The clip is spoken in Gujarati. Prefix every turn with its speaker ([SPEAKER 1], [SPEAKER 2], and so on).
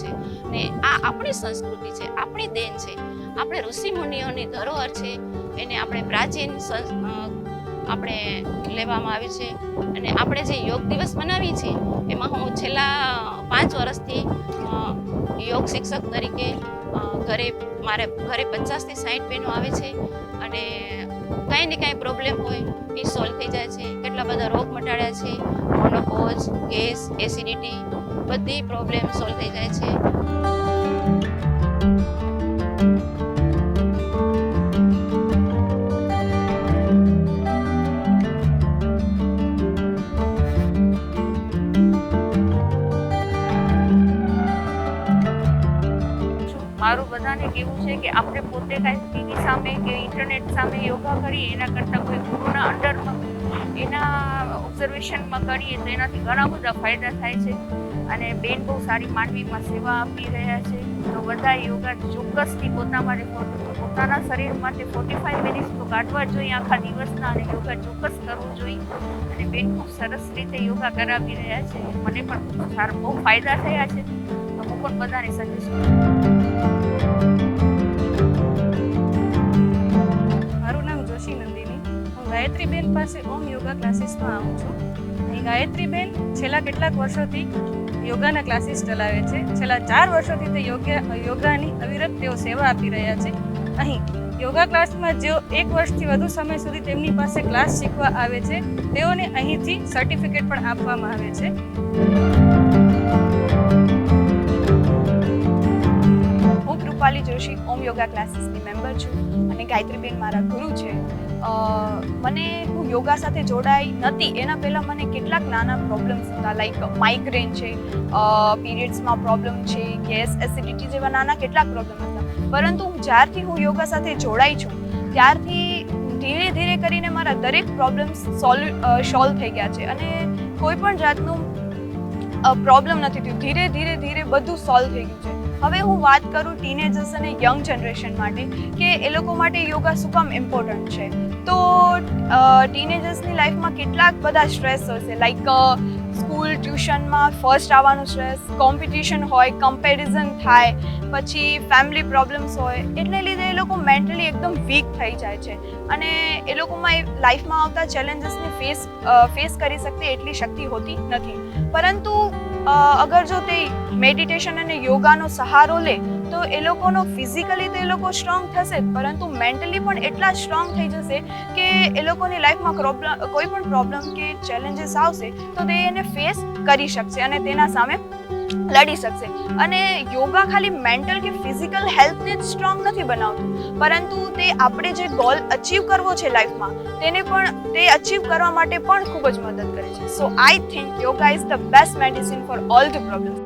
[SPEAKER 1] છે. ને આ આપણી સંસ્કૃતિ છે, આપણી દેન છે. આપણે ઋષિ મુનિઓની ધરોહર છે, એને આપણે પ્રાચીન આપણે લેવામાં આવી છે. અને આપણે જે યોગ દિવસ મનાવીએ છીએ, એમાં હું છેલ્લા પાંચ વર્ષથી યોગ શિક્ષક તરીકે ઘરે, મારે ઘરે પચાસથી સાઠ બહેનો આવે છે. અને કાંઈ ને કાંઈ પ્રોબ્લેમ હોય, એ સોલ્વ થઈ જાય છે. કેટલા બધા રોગ મટાડ્યા છે, મોનોપોઝ, ગેસ, એસિડિટી બધી પ્રોબ્લેમ સોલ્વ થઈ જાય છે.
[SPEAKER 2] મારું બધાને કેવું છે કે આપણે પોતે કાંઈ ટીવી સામે કે ઇન્ટરનેટ સામે યોગા કરીએ, એના કરતાં કોઈ ગુરુના અંડરમાં, એના ઓબ્ઝર્વેશનમાં કરીએ તો એનાથી ઘણા બધા ફાયદા થાય છે. અને બેન બહુ સારી માંડવીમાં સેવા આપી રહ્યા છે. તો બધા યોગા ચોક્કસથી પોતા માટે પોતાના શરીર માટે ફોર્ટી ફાઈવ મિનિટ્સ તો કાઢવા જોઈએ આખા દિવસના અને યોગા ચોક્કસ કરવું જોઈએ. અને બેન ખૂબ સરસ રીતે યોગા કરાવી રહ્યા છે. મને પણ સારા બહુ ફાયદા થયા છે. તો હું પણ બધાને સજેસ્ટ
[SPEAKER 3] ગાયત્રીબેન પાસે ઓમ યોગા ક્લાસીસમાં આવું છું. અહીં ગાયત્રીબેન છેલ્લા કેટલાક વર્ષોથી યોગાના ક્લાસીસ ચલાવે છે. છેલ્લા ચાર વર્ષોથી તે યોગ્ય, યોગાની અવિરત તેઓ સેવા આપી રહ્યા છે. અહીં યોગા ક્લાસમાં જેઓ એક વર્ષથી વધુ સમય સુધી તેમની પાસે ક્લાસ શીખવા આવે છે, તેઓને અહીંથી સર્ટિફિકેટ પણ આપવામાં આવે છે.
[SPEAKER 4] હું કૃપાલી જોશી, ઓમ યોગા ક્લાસીસની મેમ્બર છું અને ગાયત્રીબેન મારા ગુરુ છે. મને હું યોગા સાથે જોડાઈ નથી. એના પહેલાં મને કેટલાક નાના પ્રોબ્લેમ્સ હતા લાઈક માઇગ્રેન છે પીરિયડ્સમાં પ્રોબ્લેમ છે ગેસ એસિડિટી જેવા નાના કેટલાક પ્રોબ્લેમ હતા. પરંતુ જ્યારથી હું યોગા સાથે જોડાઈ છું, ત્યારથી ધીરે ધીરે કરીને મારા દરેક પ્રોબ્લેમ્સ સોલ્વ સોલ્વ થઈ ગયા છે. અને કોઈ પણ જાતનું પ્રોબ્લેમ નથી થયું. ધીરે ધીરે ધીરે બધું સોલ્વ થઈ ગયું છે. હવે હું વાત કરું ટીનેજર્સ અને યંગ જનરેશન માટે, કે એ લોકો માટે યોગા શું કામ ઇમ્પોર્ટન્ટ છે? તો ટીનેજર્સની લાઈફમાં કેટલાક બધા સ્ટ્રેસ હોય છે લાઈક સ્કૂલ ટ્યુશનમાં ફર્સ્ટ આવવાનું સ્ટ્રેસ કોમ્પિટિશન હોય કમ્પેરિઝન થાય, પછી ફેમિલી પ્રોબ્લેમ્સ હોય, એટલે લીધે એ લોકો મેન્ટલી એકદમ વીક થઈ જાય છે. અને એ લોકોમાં લાઈફમાં આવતા ચેલેન્જીસને ફેસ ફેસ કરી શકતી એટલી શક્તિ હોતી નથી. પરંતુ અગર જો તે મેડિટેશન અને યોગાનો સહારો લે, તો એ લોકોનો ફિઝિકલી તો એ લોકો સ્ટ્રોંગ થશે, પરંતુ મેન્ટલી પણ એટલા સ્ટ્રોંગ થઈ જશે કે એ લોકોની લાઈફમાં પ્રોબ્લમ કોઈ પણ પ્રોબ્લમ કે ચેલેન્જીસ આવશે, તો તે એને ફેસ કરી શકશે અને તેના સામે લડી શકશે. અને યોગા ખાલી મેન્ટલ કે ફિઝિકલ હેલ્થને જ સ્ટ્રોંગ નથી બનાવતું. પરંતુ તે આપણે જે ગોલ અચીવ કરવો છે લાઈફમાં તેને પણ, તે અચીવ કરવા માટે પણ ખૂબ જ મદદ કરે છે. So I think yoga is the best medicine for all the problems